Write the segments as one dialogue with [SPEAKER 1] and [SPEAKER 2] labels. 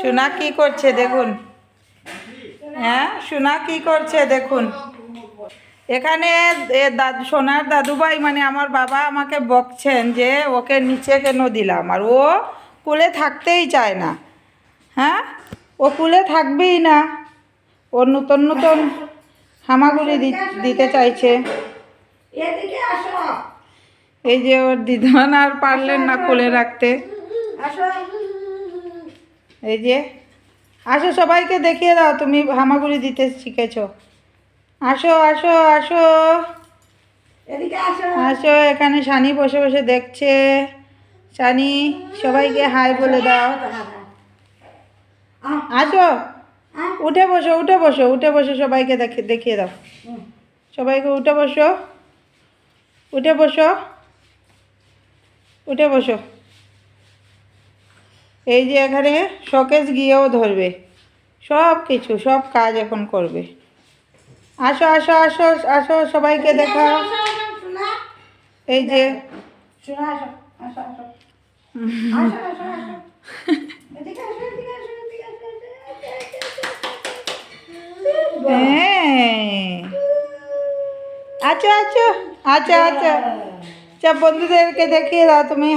[SPEAKER 1] সোনা কি করছে দেখুন। হ্যাঁ সোনা কি করছে দেখুন। এখানে এ সোনার দাদুভাই মানে আমার বাবা আমাকে বকছেন যে ওকে নিচে কেন দিলাম আর ও কুলে থাকতেই চায় না। হ্যাঁ ও কুলে থাকবেই না। ও নতুন নতুন হামাগুড়ি দিতে চাইছে। এই যে ওর দিদান আর পারলেন না কোলে রাখতে।
[SPEAKER 2] আসো।
[SPEAKER 1] এই যে আসো সবাইকে দেখিয়ে দাও তুমি হামাগুড়ি দিতে শিখেছো। আসো আসো আসো।
[SPEAKER 2] আসো।
[SPEAKER 1] এখানে সানি বসে বসে দেখছে। সানি সবাইকে হাই বলে দাও। আসো। উঠে বসো উঠে বসো উঠে বসো সবাইকে দেখে দেখিয়ে দাও। সবাইকে উঠে বসো। উঠে বসো। উঠে বসো। এই যে এখানে শোকেস গিয়েও ধরবে। সব কিছু সব কাজ এখন করবে। আসো আসো আসো আসো সবাইকে দেখাও। এই যে। হ্যাঁ। আচ্ছা আচ্ছা আচ্ছা আচ্ছা। আচ্ছা বন্ধুদেরকে দেখিয়ে দাও তুমি।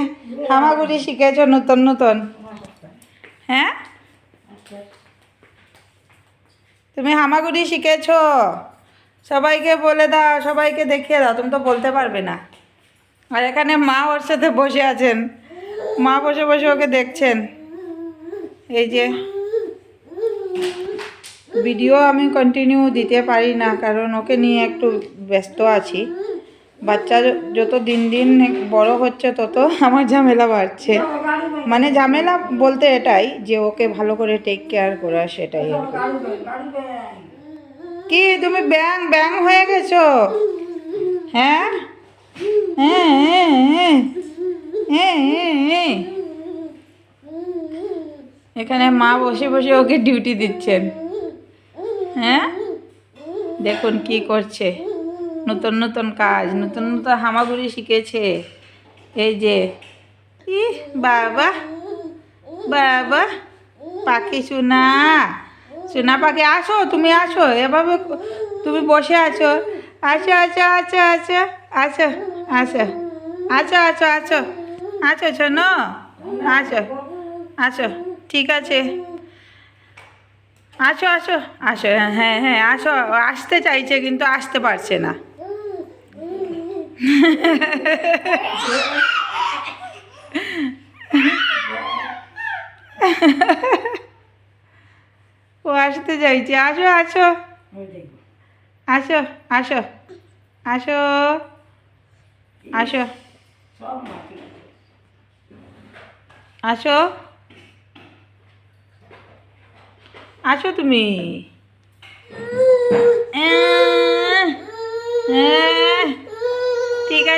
[SPEAKER 1] হামাগুড়ি শিখেছো নতুন নতুন। হ্যাঁ? তুমি হামাগুড়ি শিখেছো? সবাইকে বলে দাও সবাইকে দেখিয়ে দাও তুমি তো বলতে পারবে না। আর এখানে মা ওর সাথে বসে আছেন। মা বসে বসে ওকে দেখছেন। এই যে ভিডিও আমি কন্টিনিউ দিতে পারি না কারণ ওকে নিয়ে একটু ব্যস্ত আছি। বাচ্চা যত দিন দিন বড় হচ্ছে, তত আমার ঝামেলা বাড়ছে। মানে ঝামেলা বলতে এটাই যে ওকে ভালো করে টেক কেয়ার করা সেটাই কি। তুমি ব্যাং ব্যাং হয়ে গেছো? হ্যাঁ? হ্যাঁ হ্যাঁ হ্যাঁ এখানে মা বসে বসে ওকে ডিউটি দিচ্ছেন। হ্যাঁ? দেখুন কি করছে। নতুন নতুন কাজ নতুন নতুন হামাগুড়ি শিখেছে এই যে ই বাবা বাবা পাখি সোনা সোনা পাখি আসো তুমি আসো এভাবে তুমি বসে আছো আচ্ছা আচ্ছা আচ্ছা আচ্ছা আচ্ছা আচ্ছা আচ্ছা আচ্ছা আচ্ছা আচ্ছা শোনো আচ্ছা আচ্ছা ঠিক আছে আসো আসো আসো হ্যাঁ হ্যাঁ আসো আসতে চাইছে কিন্তু আসতে পারছে না ও আসতে চাইছে। আসো আসো। আসো আসো। আসো। আসো। আসো। আসো তুমি।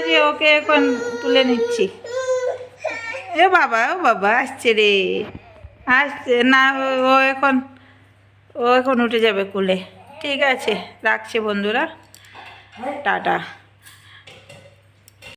[SPEAKER 1] আছে ওকে এখন তুলে নিচ্ছি। এ বাবা, ও বাবা, আসছে রে। আসছে, না ও এখন ও এখন উঠে যাবে কুলে। ঠিক আছে, রাখছি বন্ধুরা। টাটা।